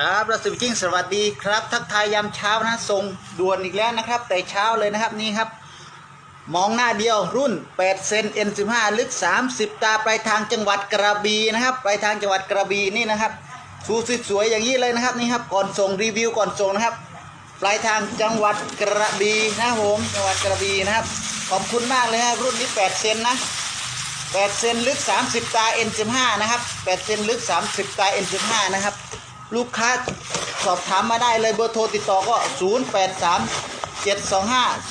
ครับรัสวิจิ้งสวัสดีครับ ทักทายยามเช้านะส่งด่วนอีกแล้วนะครับ แต่เช้าเลยนะครับนี่ครับ มองหน้าเดียวรุ่น8เซน N15 ลึก 30 ตาปลายทางจังหวัดกระบี่นะครับปลายทางจังหวัดกระบี่นี่นะครับสูสวยๆอย่างนี้เลยนะครับนี่ครับก่อนส่งรีวิวก่อนส่งนะครับ ปลายทางจังหวัดกระบี่นะครับผมจังหวัดกระบี่นะครับ ขอบคุณมากเลยครับรุ่นนี้8เซนนะ8เซนลึก 30 ตา N15 นะครับ8เซนลึก 30 ตา N15 นะครับ ลูกค้าสอบถามมาได้เลยเบอร์โทรติดต่อก็ 083 725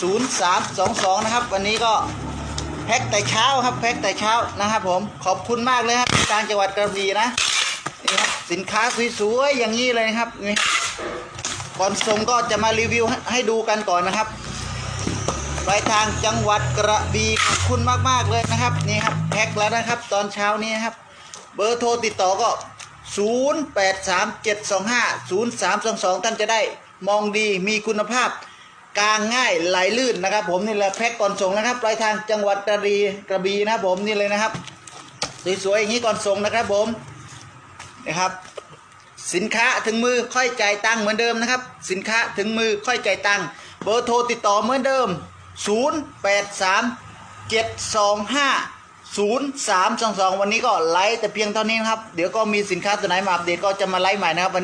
0322 นะครับ วันนี้ก็แพ็คแต่เช้าครับแพ็คแต่เช้านะครับผมขอบคุณมากเลยครับทางจังหวัดกระบี่นะนี่ครับสินค้าสวยๆอย่างนี้เลยนะครับนี่ก่อนส่งก็จะมารีวิวให้ใหดูกันก่อนนะครับปลายทางจังหวัดกระบี่ขอบคุณมากๆเลยนะครับนี่ครับแพ็คแล้วนะครับ ตอนเช้านี้นครับ เบอร์โทรติดต่อก็ 0837250322 ท่านจะได้มองดีมีคุณภาพ กลางง่ายไหลลื่นนะครับ ผมนี่แหละแพ็คก่อนส่งนะครับปลายทางจังหวัดกระบีกระบี่นะครับผมนี่เลยนะครับสวยๆอย่างนี้ก่อนส่งนะครับผมนะครับ สินค้าถึงมือค่อยจ่ายตังค์เหมือนเดิมนะครับ สินค้าถึงมือค่อยจ่ายตังค์เบอร์โทรติดต่อเหมือนเดิม 083 725 0322 วันนี้ก็ไลฟ์แต่เพียงเท่านี้นะครับ เดี๋ยวก็มีสินค้าตัวไหนมาอัปเดตก็จะมาไลฟ์ใหม่นะครับวันนี้